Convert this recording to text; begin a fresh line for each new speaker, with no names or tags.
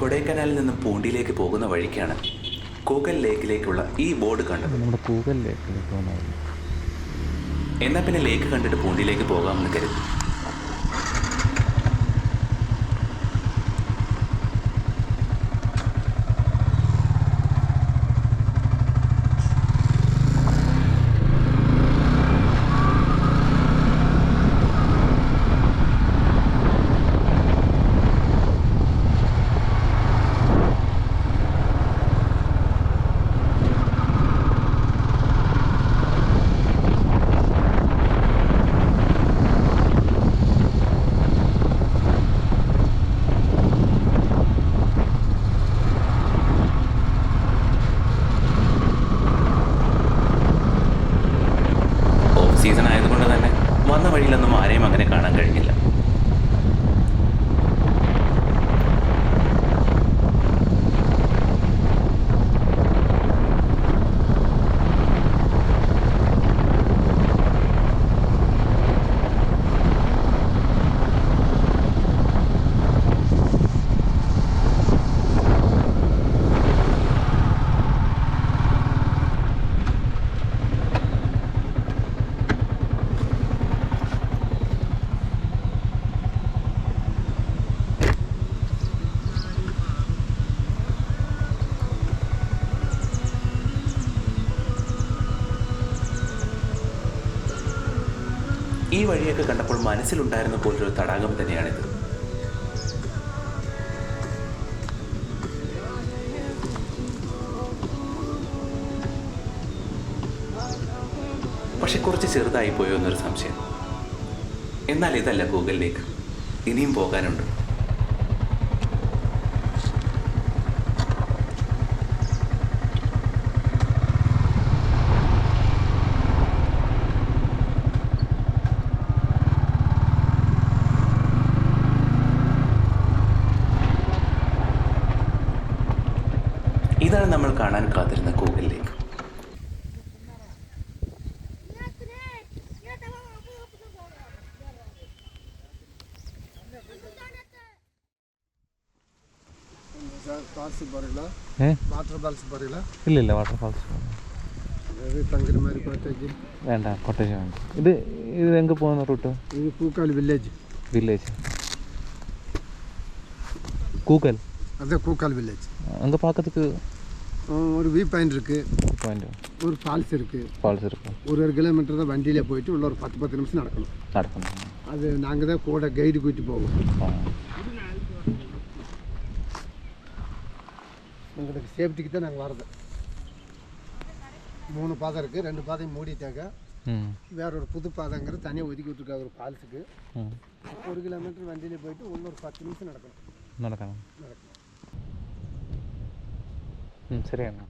കൊടൈക്കനാലിൽ നിന്നും പൂണ്ടിയിലേക്ക് പോകുന്ന വഴിക്കാണ് കൂകൽ ലേക്കിലേക്കുള്ള ഈ ബോർഡ് കണ്ടത്.
നമ്മുടെ കൂകൽ ലേക്കിലേക്ക്
എന്നാൽ പിന്നെ ലേക്ക് കണ്ടിട്ട് പൂണ്ടിയിലേക്ക് പോകാമെന്ന് കരുതി. വഴിയിലൊന്നും ആരെയും അങ്ങനെ കാണാൻ കഴിഞ്ഞില്ല. ഈ വഴിയൊക്കെ കണ്ടപ്പോൾ മനസ്സിലുണ്ടായിരുന്ന പോലൊരു തടാകം തന്നെയാണിത്. പക്ഷെ കുറച്ച് ചെറുതായി പോയോ എന്നൊരു സംശയം. എന്നാൽ ഇതല്ല ഗൂഗിളിലേക്ക്. ഇനിയും പോകാനുണ്ട്. ഇതാണ് നമ്മൾ കാണാൻ കാത്തിരുന്ന കൂഗിൾ ലേക്ക്
ഇല്ല ഇല്ല
വാട്ടർ ഫാൾസ്
വേണ്ട കോട്ടേജ് വേണ്ട. ഇത് ഇത് എങ്കിൽ പോകുന്ന റൂട്ട്?
വില്ലേജ്.
വില്ലേജ്. കൂക്കൽ?
അതെ കൂക്കൽ വില്ലേജ്.
അങ്ങ് പാക്കത്തേക്ക്
ஒரு வியூ பாயிண்ட் இருக்குது
பாயிண்ட்
ஒரு ஃபால்ஸ் இருக்குது
ஃபால்ஸ் இருக்குது
ஒரு ஒரு கிலோமீட்டர் தான் வண்டியில் போயிட்டு உள்ள ஒரு பத்து பத்து நிமிஷம் நடக்கணும்.
நடக்கணும்.
அது நாங்கள் தான் கூட கைடு கூட்டி போவோம். எங்களுக்கு சேஃப்டிக்கு தான் நாங்கள் வரது மூணு பாதை இருக்குது ரெண்டு பாதையும் மூடிட்டாங்க. வேற ஒரு புது பாதைங்கிற தனியாக ஒதுக்கி விட்டுருக்காங்க ஒரு ஃபால்ஸுக்கு ஒரு கிலோமீட்டர் வண்டியில் போயிட்டு ஒரு பத்து நிமிஷம் நடக்கணும்.
நடக்கணும்.
நடக்கணும்.
సరే అన్న